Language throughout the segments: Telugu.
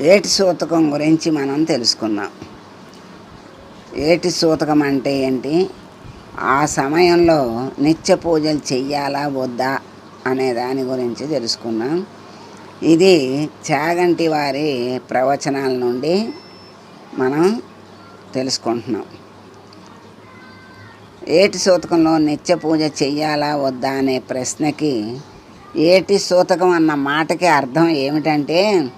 ఏటి సూతకం గురించి మనం తెలుసుకుందాం. ఏటి సూతకం అంటే ఏంటి? ఆ సమయంలో నిత్య పూజలు చెయ్యాలా వద్దా అనే దాని గురించి తెలుసుకుందాం. ఇది చాగంటి వారి ప్రవచనాల నుండి మనం తెలుసుకుంటున్నాం. ఏటి సూతకంలో నిత్య పూజ చెయ్యాలా వద్దా అనే ప్రశ్నకి ఏటి సూతకం అన్న మాటకి అర్థం ఏమిటంటే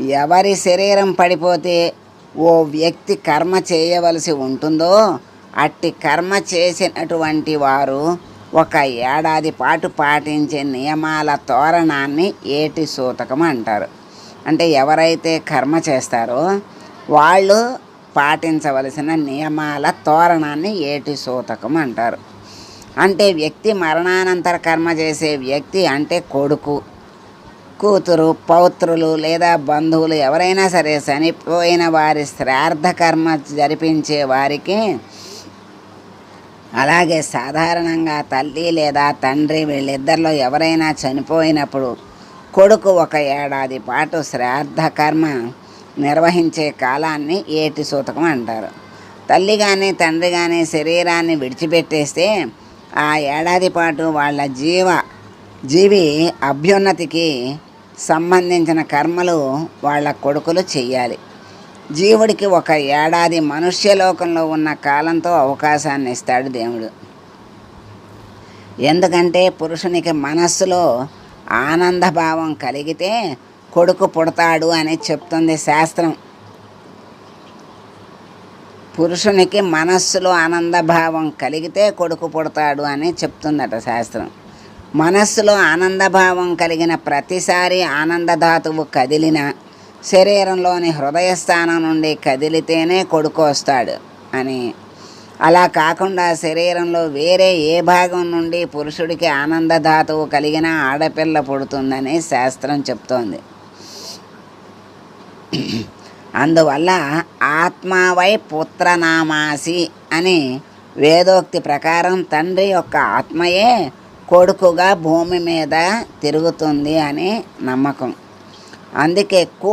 ఎవరి శరీరం పడిపోతే ఓ వ్యక్తి కర్మ చేయవలసి ఉంటుందో అట్టి కర్మ చేసినటువంటి వారు ఒక ఏడాది పాటు పాటించే నియమాల తోరణాన్ని ఏటి సూతకం అంటారు. అంటే ఎవరైతే కర్మ చేస్తారో వాళ్ళు పాటించవలసిన నియమాల తోరణాన్ని ఏటి సూతకం అంటారు. అంటే వ్యక్తి మరణానంతర కర్మ చేసే వ్యక్తి అంటే కొడుకు. కూతురు పౌత్రులు లేదా బంధువులు ఎవరైనా సరే చనిపోయిన వారి శ్రార్థకర్మ జరిపించే వారికి అలాగే సాధారణంగా తల్లి లేదా తండ్రి వీళ్ళిద్దరిలో ఎవరైనా చనిపోయినప్పుడు కొడుకు ఒక ఏడాది పాటు శ్రార్థకర్మ నిర్వహించే కాలాన్ని ఏటి సూతకం అంటారు. తల్లి కానీ తండ్రి కానీ శరీరాన్ని విడిచిపెట్టేస్తే ఆ ఏడాది పాటు వాళ్ళ జీవ జీవి అభ్యున్నతికి సంబంధించిన కర్మలు వాళ్ళ కొడుకులు చెయ్యాలి. జీవుడికి ఒక ఏడాది మనుష్యలోకంలో ఉన్న కాలంతో అవకాశాన్ని ఇస్తాడు దేవుడు. ఎందుకంటే పురుషునికి మనస్సులో ఆనందభావం కలిగితే కొడుకు పుడతాడు అని చెప్తుంది శాస్త్రం. పురుషునికి మనస్సులో ఆనందభావం కలిగితే కొడుకు పుడతాడు అని చెప్తుందట శాస్త్రం. మనస్సులో ఆనందభావం కలిగిన ప్రతిసారి ఆనందధాతువు కదిలిన శరీరంలోని హృదయస్థానం నుండి కదిలితేనే కొడుకు వస్తాడు అని. అలా కాకుండా శరీరంలో వేరే ఏ భాగం నుండి పురుషుడికి ఆనందధాతువు కలిగిన ఆడపిల్ల పుడుతుందని శాస్త్రం చెప్తోంది. అందువల్ల ఆత్మావై పుత్రనామాసి అని వేదోక్తి ప్రకారం తండ్రి యొక్క ఆత్మయే కొడుకుగా భూమి మీద తిరుగుతుంది అని నమ్మకం. అందుకే కు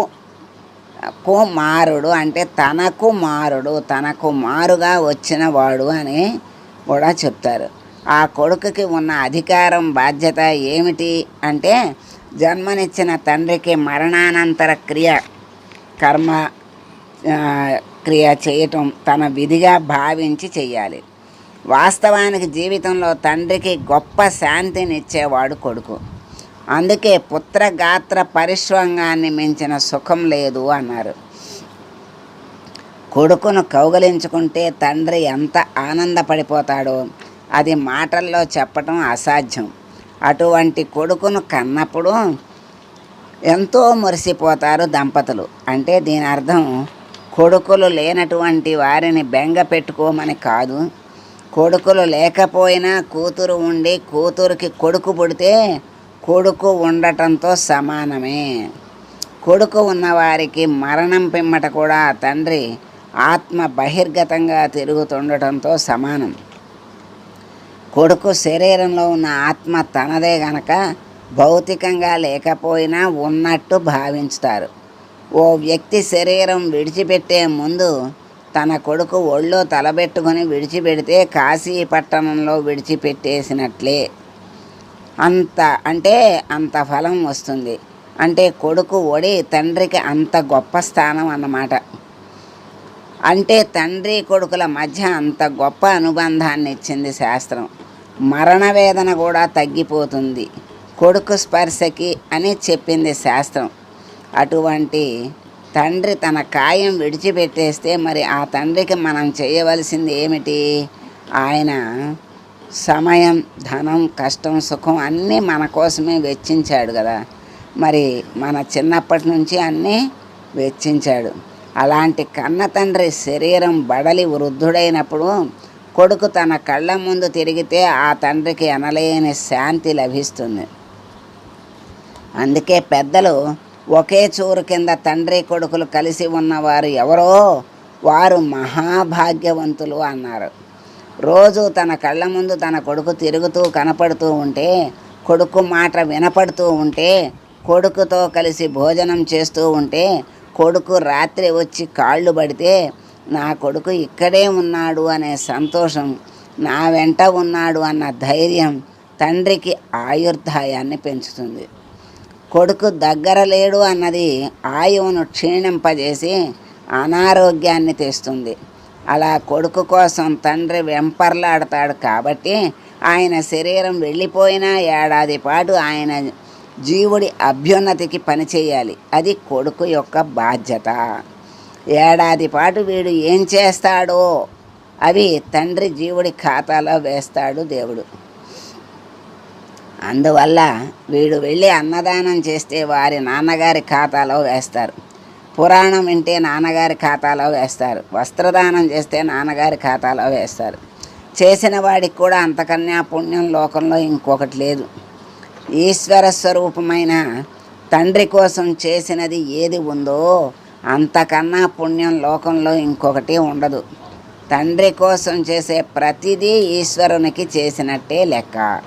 కుమారుడు అంటే తనకు మారుడు తనకు మారుగా వచ్చిన వాడు అని కూడా చెప్తారు. ఆ కొడుకుకి ఉన్న అధికారం బాధ్యత ఏమిటి అంటే జన్మనిచ్చిన తండ్రికి మరణానంతర క్రియ కర్మ క్రియ చేయటం తన విధిగా భావించి చేయాలి వాస్తవానికి జీవితంలో తండ్రికి గొప్ప శాంతినిచ్చేవాడు కొడుకు. అందుకే పుత్రగాత్ర పరిశ్వంగాన్ని మించిన సుఖం లేదు అన్నారు. కొడుకును కౌగలించుకుంటే తండ్రి ఎంత ఆనందపడిపోతాడో అది మాటల్లో చెప్పటం అసాధ్యం. అటువంటి కొడుకును కన్నప్పుడు ఎంతో మురిసిపోతారు దంపతులు. అంటే దీని అర్థం కొడుకులు లేనటువంటి వారిని బెంగ పెట్టుకోమని కాదు. కొడుకులు లేకపోయినా కూతురు ఉండి కూతురికి కొడుకు పుడితే కొడుకు ఉండటంతో సమానమే. కొడుకు ఉన్నవారికి మరణం పిమ్మట కూడా తండ్రి ఆత్మ బహిర్గతంగా తిరుగుతుండటంతో సమానం. కొడుకు శరీరంలో ఉన్న ఆత్మ తనదే గనక భౌతికంగా లేకపోయినా ఉన్నట్టు భావించుతారు. ఓ వ్యక్తి శరీరం విడిచిపెట్టే ముందు తన కొడుకు ఒళ్ళో తలబెట్టుకొని విడిచిపెడితే కాశీ పట్టణంలో విడిచిపెట్టేసినట్లే. అంత అంటే అంత ఫలం వస్తుంది. అంటే కొడుకు ఒడి తండ్రికి అంత గొప్ప స్థానం అన్నమాట. అంటే తండ్రి కొడుకుల మధ్య అంత గొప్ప అనుబంధాన్ని ఇచ్చింది శాస్త్రం. మరణ వేదన కూడా తగ్గిపోతుంది. కొడుకు స్పర్శకి అని చెప్పింది శాస్త్రం. అటువంటి తండ్రి తన కాయం విడిచిపెట్టేస్తే మరి ఆ తండ్రికి మనం చేయవలసింది ఏమిటి? ఆయన సమయం ధనం కష్టం సుఖం అన్నీ మన కోసమే వెచ్చించాడు కదా. మరి మన చిన్నప్పటి నుంచి అన్నీ వెచ్చించాడు. అలాంటి కన్న తండ్రి శరీరం బడలి వృద్ధుడైనప్పుడు కొడుకు తన కళ్ళ ముందు తిరిగితే ఆ తండ్రికి అనలేని శాంతి లభిస్తుంది. అందుకే పెద్దలు ఒకే చూరు కింద తండ్రి కొడుకులు కలిసి ఉన్నవారు ఎవరో వారు మహాభాగ్యవంతులు అన్నారు. రోజు తన కళ్ళ ముందు తన కొడుకు తిరుగుతూ కనపడుతూ ఉంటే కొడుకు మాట వినపడుతూ ఉంటే కొడుకుతో కలిసి భోజనం చేస్తూ ఉంటే కొడుకు రాత్రి వచ్చి కాళ్ళు పడితే నా కొడుకు ఇక్కడే ఉన్నాడు అనే సంతోషం నా వెంట ఉన్నాడు అన్న ధైర్యం తండ్రికి ఆయుర్దాయాన్ని పెంచుతుంది. కొడుకు దగ్గర లేడు అన్నది ఆయువును క్షీణింపజేసి అనారోగ్యాన్ని తెస్తుంది. అలా కొడుకు కోసం తండ్రి వెంపర్లాడతాడు కాబట్టి ఆయన శరీరం వెళ్ళిపోయినా ఏడాది పాటు ఆయన జీవుడి అభ్యున్నతికి పనిచేయాలి అది కొడుకు యొక్క బాధ్యత. ఏడాది పాటు వీడు ఏం చేస్తాడో అవి తండ్రి జీవుడి ఖాతాలో వేస్తాడు దేవుడు. అందువల్ల వీడు వెళ్ళి అన్నదానం చేస్తే వారి నాన్నగారి ఖాతాలో వేస్తారు. పురాణం వింటే నాన్నగారి ఖాతాలో వేస్తారు. వస్త్రదానం చేస్తే నాన్నగారి ఖాతాలో వేస్తారు. చేసిన వాడికి కూడా అంతకన్నా పుణ్యం లోకంలో ఇంకొకటి లేదు. ఈశ్వర స్వరూపమైన తండ్రి కోసం చేసినది ఏది ఉందో అంతకన్నా పుణ్యం లోకంలో ఇంకొకటి ఉండదు. తండ్రి కోసం చేసే ప్రతిదీ ఈశ్వరునికి చేసినట్టే లెక్క.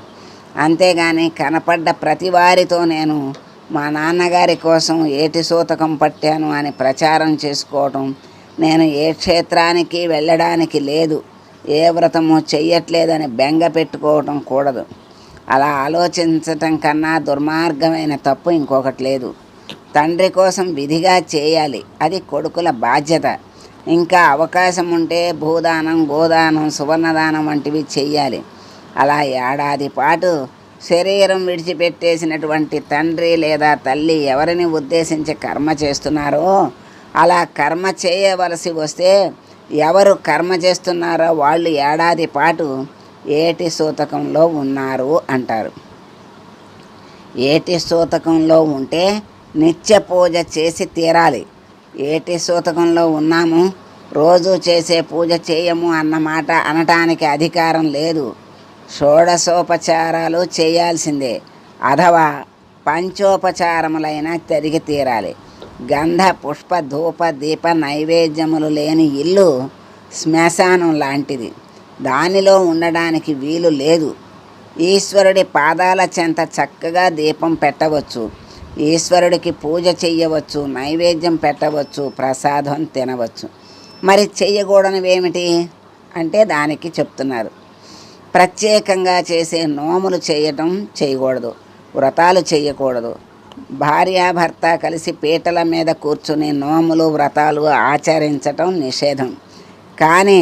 అంతేగాని కనపడ్డ ప్రతి వారితో నేను మా నాన్నగారి కోసం ఏటి సూతకం పట్టాను అని ప్రచారం చేసుకోవటం నేను ఏ క్షేత్రానికి వెళ్ళడానికి లేదు ఏ వ్రతము చెయ్యట్లేదని బెంగ పెట్టుకోవటం కూడదు. అలా ఆలోచించటం కన్నా దుర్మార్గమైన తప్పు ఇంకొకటి లేదు. తండ్రి కోసం విధిగా చేయాలి అది కొడుకుల బాధ్యత. ఇంకా అవకాశం ఉంటే భూదానం గోదానం సువర్ణదానం వంటివి చెయ్యాలి. అలా ఏడాది పాటు శరీరం విడిచిపెట్టేసినటువంటి తండ్రి లేదా తల్లి ఎవరిని ఉద్దేశించి కర్మ చేస్తున్నారో అలా కర్మ చేయవలసి వస్తే ఎవరు కర్మ చేస్తున్నారో వాళ్ళు ఏడాది పాటు ఏటి సూతకంలో ఉన్నారు అంటారు. ఏటి సూతకంలో ఉంటే నిత్య పూజ చేసి తీరాలి. ఏటి సూతకంలో ఉన్నాము రోజు చేసే పూజ చేయము అన్నమాట అనటానికి అధికారం లేదు. షోడశోపచారాలు చేయాల్సిందే. అథవా పంచోపచారములైన తిరిగి తీరాలి. గంధ పుష్ప ధూప దీప నైవేద్యములు లేని ఇల్లు శ్మశానం లాంటిది. దానిలో ఉండడానికి వీలు లేదు. ఈశ్వరుడి పాదాల చెంత చక్కగా దీపం పెట్టవచ్చు. ఈశ్వరుడికి పూజ చెయ్యవచ్చు నైవేద్యం పెట్టవచ్చు ప్రసాదం తినవచ్చు. మరి చెయ్యకూడనివేమిటి? అంటే దానికి చెప్తున్నారు. ప్రత్యేకంగా చేసే నోములు చేయటం చేయకూడదు వ్రతాలు చేయకూడదు. భార్యాభర్త కలిసి పీటల మీద కూర్చుని నోములు వ్రతాలు ఆచరించటం నిషేధం. కానీ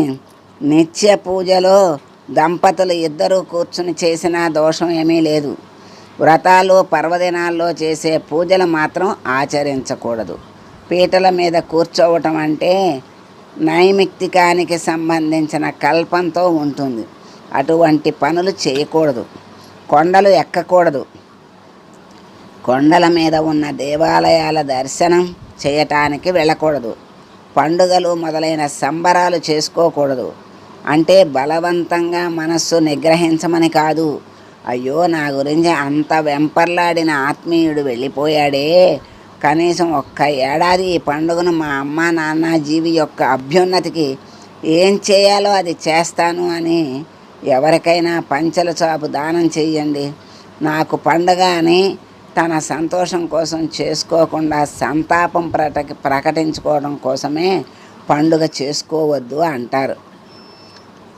నిత్య పూజలో దంపతులు ఇద్దరూ కూర్చుని చేసిన దోషం ఏమీ లేదు. వ్రతాలు పర్వదినాల్లో చేసే పూజలు మాత్రం ఆచరించకూడదు. పీటల మీద కూర్చోవటం అంటే నైమిక్తికానికి సంబంధించిన కల్పంతో ఉంటుంది. అటువంటి పనులు చేయకూడదు. కొండలు ఎక్కకూడదు. కొండల మీద ఉన్న దేవాలయాల దర్శనం చేయటానికి వెళ్ళకూడదు. పండుగలు మొదలైన సంబరాలు చేసుకోకూడదు. అంటే బలవంతంగా మనస్సు నిగ్రహించమని కాదు. అయ్యో నా గురించి అంత వెంపర్లాడిన ఆత్మీయుడు వెళ్ళిపోయాడే. కనీసం ఒక్క ఏడాది ఈ పండుగను మా అమ్మ నాన్న జీవి యొక్క అభ్యున్నతికి ఏం చేయాలో అది చేస్తాను అని ఎవరికైనా పంచల చాపు దానం చెయ్యండి. నాకు పండగ అని తన సంతోషం కోసం చేసుకోకుండా సంతాపం ప్రట ప్రకటించుకోవడం కోసమే పండుగ చేసుకోవద్దు అంటారు.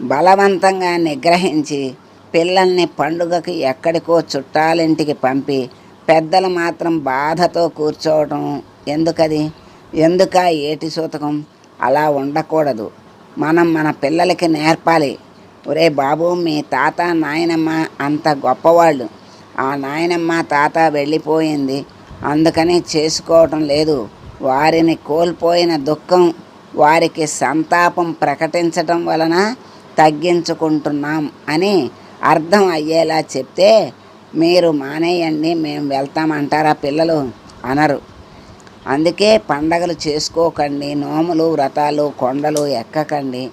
బలవంతంగా నిగ్రహించి పిల్లల్ని పండుగకి ఎక్కడికో చుట్టాలింటికి పంపి పెద్దలు మాత్రం బాధతో కూర్చోవటం ఎందుకది? ఎందుక ఏటి సూతకం? అలా ఉండకూడదు. మనం మన పిల్లలకి నేర్పాలి. ఒరే బాబు మీ తాత నాయనమ్మ అంత గొప్పవాళ్ళు. ఆ నాయనమ్మ తాత వెళ్ళిపోయింది. అందుకని చేసుకోవటం లేదు. వారిని కోల్పోయిన దుఃఖం వారికి సంతాపం ప్రకటించటం వలన తగ్గించుకుంటున్నాం అని అర్థం అయ్యేలా చెప్తే మీరు మానేయండి మేము వెళ్తామంటారా పిల్లలు? అనరు. అందుకే పండగలు చేసుకోకండి నోములు వ్రతాలు కొండలు ఎక్కకండి.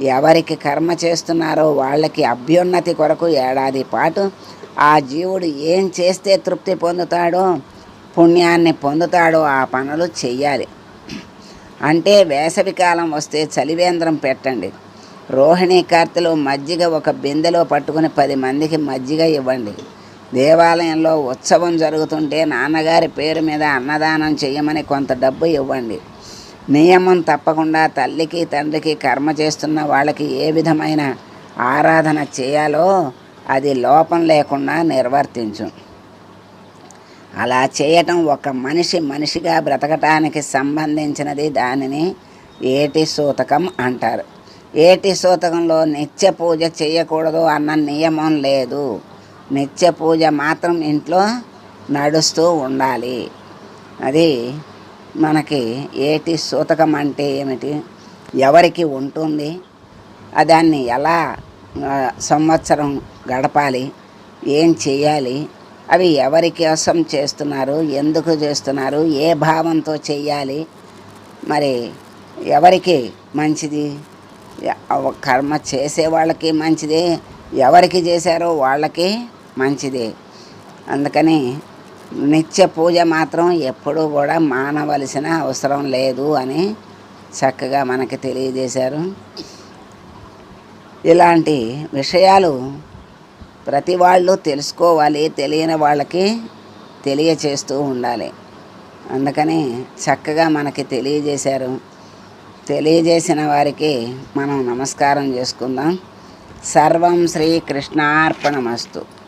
ఎవరికి కర్మ చేస్తున్నారో వాళ్ళకి అభ్యున్నతి కొరకు ఏడాది పాటు ఆ జీవుడు ఏం చేస్తే తృప్తి పొందుతాడో పుణ్యాన్ని పొందుతాడో ఆ పనులు చెయ్యాలి. అంటే వేసవికాలం వస్తే చలివేంద్రం పెట్టండి. రోహిణీ కార్తెలు మజ్జిగ ఒక బిందెలో పట్టుకుని పది మందికి మజ్జిగ ఇవ్వండి. దేవాలయంలో ఉత్సవం జరుగుతుంటే నాన్నగారి పేరు మీద అన్నదానం చేయమని కొంత డబ్బు ఇవ్వండి. నియమం తప్పకుండా తల్లికి తండ్రికి కర్మ చేస్తున్న వాళ్ళకి ఏ విధమైన ఆరాధన చేయాలో అది లోపం లేకుండా నిర్వర్తించు. అలా చేయటం ఒక మనిషి మనిషిగా బ్రతకటానికి సంబంధించినది దానిని ఏటి సూతకం అంటారు. ఏటి సూతకంలో నిత్య పూజ చేయకూడదు అన్న నియమం లేదు. నిత్య పూజ మాత్రం ఇంట్లో నడుస్తూ ఉండాలి. అది మనకి ఏటి సూతకం అంటే ఏమిటి? ఎవరికి ఉంటుంది? దాన్ని ఎలా సంవత్సరం గడపాలి? ఏం చేయాలి అవి ఎవరి కోసం చేస్తున్నారు? ఎందుకు చేస్తున్నారు? ఏ భావంతో చేయాలి మరి ఎవరికి మంచిది? కర్మ చేసే వాళ్ళకి మంచిదే. ఎవరికి చేశారో వాళ్ళకి మంచిదే. అందుకని నిత్య పూజ మాత్రం ఎప్పుడూ కూడా మానవలసిన అవసరం లేదు అని చక్కగా మనకి తెలియజేశారు. ఇలాంటి విషయాలు ప్రతి వాళ్ళు తెలుసుకోవాలి తెలియని వాళ్ళకి తెలియచేస్తూ ఉండాలి. అందుకని చక్కగా మనకి తెలియజేశారు. తెలియజేసిన వారికి మనం నమస్కారం చేసుకుందాం. సర్వం శ్రీకృష్ణార్పణమస్తు.